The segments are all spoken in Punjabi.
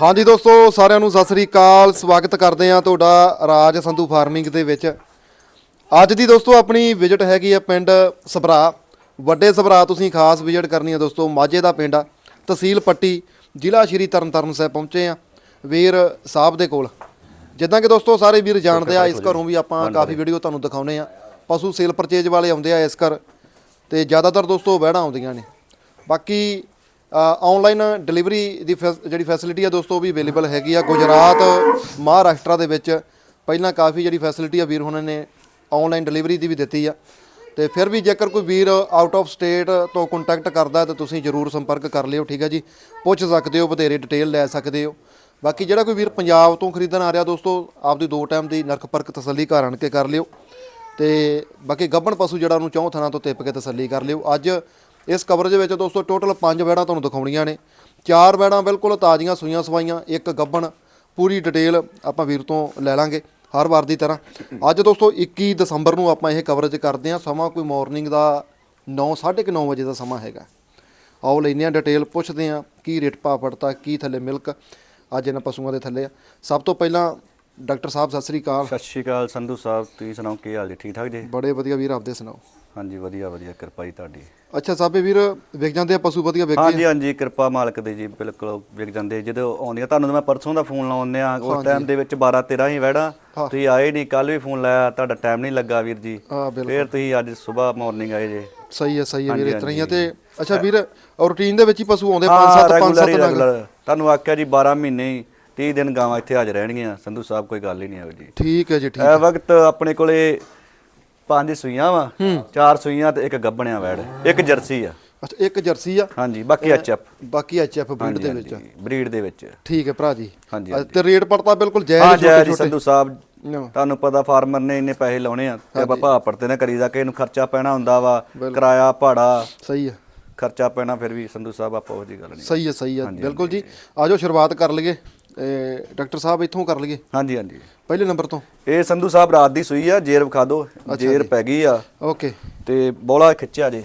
ਹਾਂਜੀ ਦੋਸਤੋ ਸਾਰਿਆਂ ਨੂੰ ਸਤਿ ਸ੍ਰੀ ਅਕਾਲ। ਸਵਾਗਤ ਕਰਦੇ ਆ ਤੁਹਾਡਾ ਰਾਜ ਸੰਧੂ ਫਾਰਮਿੰਗ ਦੇ ਵਿੱਚ। ਅੱਜ ਦੀ ਦੋਸਤੋ ਆਪਣੀ ਵਿਜ਼ਿਟ ਹੈਗੀ ਆ ਪਿੰਡ ਸਭਰਾ। ਵੱਡੇ ਸਭਰਾ ਤੁਸੀਂ ਖਾਸ ਵਿਜ਼ਿਟ ਕਰਨੀ ਆ ਦੋਸਤੋ ਮਾਝੇ ਦਾ ਪਿੰਡ ਆ ਤਹਿਸੀਲ ਪੱਟੀ ਜ਼ਿਲ੍ਹਾ ਸ਼੍ਰੀ ਤਰਨਤਾਰਨ ਸਾਹਿਬ ਪਹੁੰਚੇ ਆ ਵੀਰ ਸਾਹਿਬ ਦੇ ਕੋਲ। ਜਿੱਦਾਂ ਕਿ ਦੋਸਤੋ ਸਾਰੇ ਵੀਰ ਜਾਣਦੇ ਆ ਇਸ ਘਰੋਂ ਵੀ ਆਪਾਂ ਕਾਫੀ ਵੀਡੀਓ ਤੁਹਾਨੂੰ ਦਿਖਾਉਨੇ ਆ। ਪਸ਼ੂ ਸੇਲ ਪਰਚੇਜ ਵਾਲੇ ਆਉਂਦੇ ਆ ਇਸ ਘਰ ਤੇ ਜ਼ਿਆਦਾਤਰ ਦੋਸਤੋ ਵਹਿੜਾਂ ਆਉਂਦੀਆਂ ਨੇ। ਬਾਕੀ ਆਨਲਾਈਨ ਡਿਲੀਵਰੀ ਦੀ ਫੈਸ- ਜਿਹੜੀ ਫੈਸਿਲਿਟੀ ਆ ਦੋਸਤੋ, ਉਹ ਵੀ ਅਵੇਲੇਬਲ ਹੈਗੀ ਆ। ਗੁਜਰਾਤ, ਮਹਾਰਾਸ਼ਟਰ ਦੇ ਵਿੱਚ ਪਹਿਲਾਂ ਕਾਫੀ ਜਿਹੜੀ ਫੈਸਿਲਿਟੀ ਆ ਵੀਰ ਹੁਣਾਂ ਨੇ ਆਨਲਾਈਨ ਡਿਲੀਵਰੀ ਦੀ ਵੀ ਦਿੱਤੀ ਆ। ਤੇ ਫਿਰ ਵੀ ਜੇਕਰ ਕੋਈ ਵੀਰ ਆਊਟ ਆਫ ਸਟੇਟ ਤੋਂ ਕੰਟੈਕਟ ਕਰਦਾ ਤਾਂ ਤੁਸੀਂ ਜਰੂਰ ਸੰਪਰਕ ਕਰ ਲਿਓ, ਠੀਕ ਹੈ ਜੀ? ਪੁੱਛ ਸਕਦੇ ਹੋ ਵਧੇਰੇ ਡਿਟੇਲ ਲੈ ਸਕਦੇ ਹੋ। ਬਾਕੀ ਜਿਹੜਾ ਕੋਈ ਵੀਰ ਪੰਜਾਬ ਤੋਂ ਖਰੀਦਣ ਆ ਰਿਹਾ ਦੋਸਤੋ, ਆਪਦੀ ਦੋ ਟਾਈਮ ਦੀ ਨਰਕ ਪਰਖ ਤਸੱਲੀ ਘਰ ਆਣ ਕੇ ਕਰ ਲਿਓ। ਤੇ ਬਾਕੀ ਗੱਬਣ ਪਸ਼ੂ ਜਿਹੜਾ ਉਹਨੂੰ ਚੌਂ ਥਾਂ ਤੋਂ ਟਿੱਪ ਕੇ ਤਸੱਲੀ ਕਰ ਲਿਓ। ਅੱਜ ਇਸ ਕਵਰੇਜ ਵਿੱਚ ਦੋਸਤੋ ਟੋਟਲ 5 ਵੈੜਾਂ ਤੁਹਾਨੂੰ ਦਿਖਾਉਣੀਆਂ ਨੇ। ਚਾਰ ਵੈੜਾਂ ਬਿਲਕੁਲ ਤਾਜ਼ੀਆਂ ਸੂਈਆਂ ਸਵਾਈਆਂ ਇੱਕ ਗੱਬਣ ਪੂਰੀ ਡਿਟੇਲ ਆਪਾਂ ਵੀਰ ਤੋਂ ਲੈ ਲਾਂਗੇ ਹਰ ਵਾਰ ਦੀ ਤਰ੍ਹਾਂ। ਅੱਜ ਦੋਸਤੋ 21 ਦਸੰਬਰ ਨੂੰ ਆਪਾਂ ਇਹ ਕਵਰੇਜ ਕਰਦੇ ਹਾਂ। ਸਮਾਂ ਕੋਈ ਮਾਰਨਿੰਗ ਦਾ 9:30 ਵਜੇ ਦਾ ਸਮਾਂ ਹੈਗਾ। ਆਓ ਲੈਂਦੇ ਹਾਂ ਡਿਟੇਲ ਪੁੱਛਦੇ ਹਾਂ ਕੀ ਰੇਟ ਪਾ ਪੜਤਾ ਕੀ ਥੱਲੇ ਮਿਲਕ। ਅੱਜ ਇਹਨਾਂ ਪਸ਼ੂਆਂ ਦੇ ਥੱਲੇ ਆ। ਸਭ ਤੋਂ ਪਹਿਲਾਂ ਡਾਕਟਰ ਸਾਹਿਬ ਸਤਿ ਸ੍ਰੀ ਅਕਾਲ। ਸਤਿ ਸ਼੍ਰੀ ਅਕਾਲ ਸੰਧੂ ਸਾਹਿਬ ਤੁਸੀਂ ਸੁਣਾਓ ਕੀ ਹਾਲ ਜੀ? ਠੀਕ ਠਾਕ ਜੀ? ਬੜੇ ਵਧੀਆ ਵੀਰ ਆਪਦੇ ਸੁਣਾਓ। ਹਾਂਜੀ ਵਧੀਆ ਵਧੀਆ ਕਿਰਪਾ ਜੀ ਤੁਹਾਡੀ। ਅੱਛਾ ਸਾਬੇ ਵੀਰ ਵਿਕ ਜਾਂਦੇ ਆ ਪਸ਼ੂ ਵਧੀਆ ਵਿਕ ਹਾਂਜੀ ਹਾਂਜੀ ਕਿਰਪਾ ਮਾਲਕ ਦੀ ਜੀ ਬਿਲਕੁਲ ਵਿਕ ਜਾਂਦੇ ਜਦੋਂ ਆਉਂਦੀਆਂ ਤੁਹਾਨੂੰ ਤਾਂ ਮੈਂ ਪਰਸੋਂ ਦਾ ਫੋਨ ਲਾਉਂਦੇ ਆ ਉਸ ਟਾਈਮ ਦੇ ਵਿੱਚ 12 13 ਹੀ ਵੜਾ ਤੁਸੀਂ ਆਏ ਨਹੀਂ ਕੱਲ ਵੀ ਫੋਨ ਲਾਇਆ ਤੁਹਾਡਾ ਟਾਈਮ ਨਹੀਂ ਲੱਗਾ ਵੀਰ ਜੀ। ਬਿਲਕੁਲ। ਫੇਰ ਤੁਸੀਂ ਅੱਜ ਸਵੇਰ ਮਾਰਨਿੰਗ ਆਏ ਜੇ। ਸਹੀ ਹੈ ਸਹੀ ਹੈ ਵੀਰ ਇਤਨਾ ਹੀ ਆ ਤੇ। ਅੱਛਾ ਵੀਰ ਰੂਟੀਨ ਦੇ ਵਿੱਚ ਹੀ ਪਸ਼ੂ ਆਉਂਦੇ ਹਾਂ 5 7 5 ਰੈਗੂਲਰ 7 ਲੱਗ ਰੈਗੂਲਰ ਤੁਹਾਨੂੰ ਆਖਿਆ ਜੀ 12 ਮਹੀਨੇ ਹੀ 30 ਦਿਨ ਗਾਵਾਂ ਇੱਥੇ ਹਾਜ਼ਰ ਰਹਿਣਗੀਆਂ। ਸੰਧੂ ਸਾਹਿਬ ਕੋਈ ਗੱਲ ਹੀ ਨਹੀਂ ਆਵੇ ਜੀ ਠੀਕ ਹੈ ਜੀ ਠੀਕ ਇਹ ਵਕਤ ਆਪਣੇ ਕੋਲੇ ਪੰਜ ਸੂਈਆਂ ਵਾ ਚਾਰ ਸੂਈਆਂ ਤੇ ਇੱਕ ਗੱਬਣਿਆ ਵੈੜ ਇੱਕ ਜਰਸੀ ਆ। ਅੱਛਾ ਇੱਕ ਜਰਸੀ ਆ? ਹਾਂਜੀ ਬਾਕੀ ਐਚਐਫ ਬਾਕੀ ਐਚਐਫ ਬਰੀਡ ਦੇ ਵਿੱਚ ਬਰੀਡ ਦੇ ਵਿੱਚ। ਠੀਕ ਹੈ ਭਰਾ ਜੀ। ਹਾਂਜੀ, ਤੇ ਰੇਟ ਪੜਤਾ ਬਿਲਕੁਲ ਹਾਂ ਜਾਇਜ਼ ਜੈ ਛੋਟੇ ਜੀ ਛੋਟੇ ਸੰਧੂ ਸਾਹਿਬ। ਤੁਹਾਨੂੰ ਪਤਾ ਫਾਰਮਰ ਨੇ ਇੰਨੇ ਪੈਸੇ ਲਾਉਣੇ ਆ ਤੇ ਆਪਾਂ ਭਾਅ ਪੜਤੇ ਨਾ ਕਰੀਦਾ ਕਿ ਇਹਨੂੰ ਖਰਚਾ ਪੈਣਾ ਹੁੰਦਾ ਵਾ ਕਿਰਾਇਆ ਭਾੜਾ। ਸਹੀ ਹੈ ਖਰਚਾ ਪੈਣਾ ਫਿਰ ਵੀ ਸੰਧੂ ਸਾਹਿਬ ਆਪਾਂ ਉਹ ਜੀ ਗੱਲ ਨਹੀਂ ਸਹੀ ਹੈ ਸਹੀ ਹੈ ਬਿਲਕੁਲ ਜੀ। ਆਜੋ ਸ਼ੁਰੂਆਤ ਕਰ ਲਈਏ। ਡਾਕਟਰ ਸਾਹਿਬ ਇੱਥੋਂ ਕਰ ਲਈਏ। ਹਾਂਜੀ ਹਾਂਜੀ। ਪਹਿਲੇ ਨੰਬਰ ਤੋਂ? ਇਹ ਸੰਧੂ ਸਾਹਿਬ ਰਾਤ ਦੀ ਸੂਈ ਆ ਜੇਰ ਵਿਖਾ ਦਿਓ ਜੇਰ ਪੈ ਗਈ ਆ। ਓਕੇ। ਤੇ ਬੋਲਾ ਖਿੱਚਿਆ ਜੇ।